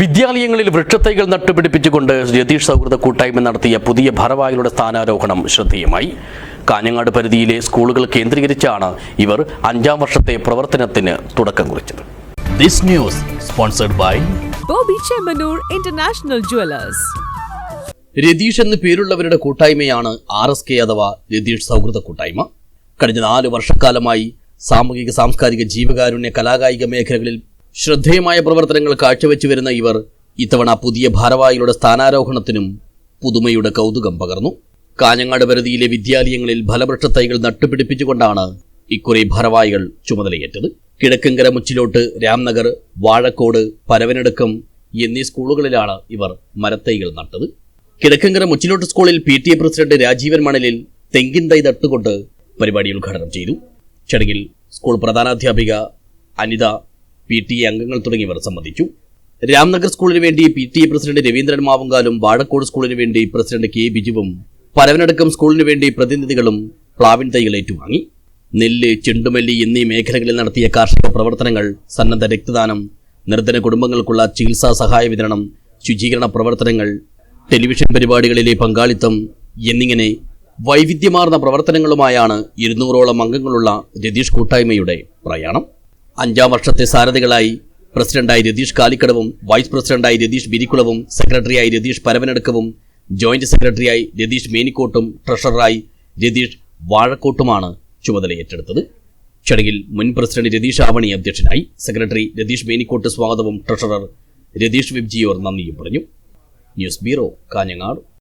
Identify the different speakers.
Speaker 1: വിദ്യാലയങ്ങളിൽ വൃക്ഷത്തൈകൾ നട്ടുപിടിപ്പിച്ചുകൊണ്ട് രതീഷ് സൗഹൃദ കൂട്ടായ്മ നടത്തിയ പുതിയ ഭാരവാഹികളുടെ സ്ഥാനാരോഹണം ശ്രദ്ധേയമായി. കാഞ്ഞങ്ങാട് പരിധിയിലെ സ്കൂളുകൾ കേന്ദ്രീകരിച്ചാണ് ഇവർ അഞ്ചാം വർഷത്തെ പ്രവർത്തനത്തിന് തുടക്കം കുറിച്ചത്. This news sponsored by. Ratheesh എന്ന് പേരുള്ളവരുടെ കൂട്ടായ്മയാണ് ആർ എസ് കെ അഥവാ രതീഷ് സൗഹൃദ കൂട്ടായ്മ. കഴിഞ്ഞ നാല് വർഷക്കാലമായി സാമൂഹിക സാംസ്കാരിക ജീവകാരുണ്യ കലാകായിക മേഖലകളിൽ ശ്രദ്ധേയമായ പ്രവർത്തനങ്ങൾ കാഴ്ചവെച്ചു വരുന്ന ഇവർ ഇത്തവണ പുതിയ ഭാരവാഹികളുടെ സ്ഥാനാരോഹണത്തിനും പുതുമയുടെ കൗതുകം പകർന്നു. കാഞ്ഞങ്ങാട് പരിധിയിലെ വിദ്യാലയങ്ങളിൽ ഫലവൃക്ഷ തൈകൾ നട്ടുപിടിപ്പിച്ചുകൊണ്ടാണ് ഇക്കുറി ഭാരവാഹികൾ ചുമതലയേറ്റത്. കിഴക്കങ്കര മുച്ചിലോട്ട് രാംനഗർ വാഴക്കോട് പരവനടുക്കം എന്നീ സ്കൂളുകളിലാണ് ഇവർ മരത്തൈകൾ നട്ടത്. കിഴക്കങ്കര മുച്ചിലോട്ട് സ്കൂളിൽ P T A president Rajeevan Manalil തെങ്ങിൻ തൈ നട്ടുകൊണ്ട് പരിപാടി ഉദ്ഘാടനം ചെയ്തു. ചടങ്ങിൽ സ്കൂൾ പ്രധാനാധ്യാപിക അനിത പി ടി എ അംഗങ്ങൾ തുടങ്ങിയവർ സംബന്ധിച്ചു. രാംനഗർ സ്കൂളിന് വേണ്ടി P T A president Raveendran മാവുങ്കാലും Vazhakkode സ്കൂളിന് വേണ്ടി പ്രസിഡന്റ് കെ ബിജുവും പരവനടക്കം സ്കൂളിന് വേണ്ടി പ്രതിനിധികളും പ്ലാവിൻ തൈകൾ ഏറ്റുവാങ്ങി. നെല്ല് ചെണ്ടുമല്ലി എന്നീ മേഖലകളിൽ നടത്തിയ കാർഷിക പ്രവർത്തനങ്ങൾ സന്നദ്ധ രക്തദാനം നിർധന കുടുംബങ്ങൾക്കുള്ള ചികിത്സാ സഹായ വിതരണം ശുചീകരണ പ്രവർത്തനങ്ങൾ ടെലിവിഷൻ പരിപാടികളിലെ പങ്കാളിത്തം എന്നിങ്ങനെ വൈവിധ്യമാർന്ന പ്രവർത്തനങ്ങളുമായാണ് ഇരുന്നൂറോളം അംഗങ്ങളുള്ള രതീഷ് കൂട്ടായ്മയുടെ പ്രയാണം. അഞ്ചാം വർഷത്തെ സാരഥികളായി പ്രസിഡന്റായി രതീഷ് കാലിക്കടവും വൈസ് പ്രസിഡന്റായി രതീഷ് ബിരിക്കുളവും സെക്രട്ടറിയായി രതീഷ് പരവനടുക്കവും ജോയിന്റ് സെക്രട്ടറിയായി രതീഷ് മേനിക്കോട്ടും ട്രഷററായി രതീഷ് വാഴക്കോട്ടുമാണ് ചുമതല ഏറ്റെടുത്തത് ചടങ്ങിൽ മുൻ പ്രസിഡന്റ് രതീഷ് ആവണി അധ്യക്ഷനായി സെക്രട്ടറി രതീഷ് മേനിക്കോട്ട് സ്വാഗതവും ട്രഷറർ രതീഷ് വിബ്ജിയോർ നന്ദിയും പറഞ്ഞു. News bureau Kanhangad.